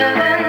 to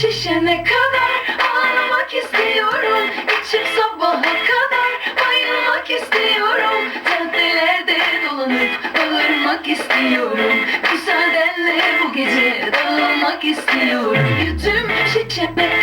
şişene kadar Ağlamak istiyorum. İçip sabaha kadar Bayılmak istiyorum. Caddelerde dolanıp bağırmak istiyorum. Müsaadenle bu gece dağılmak istiyorum. Yüzüm şişene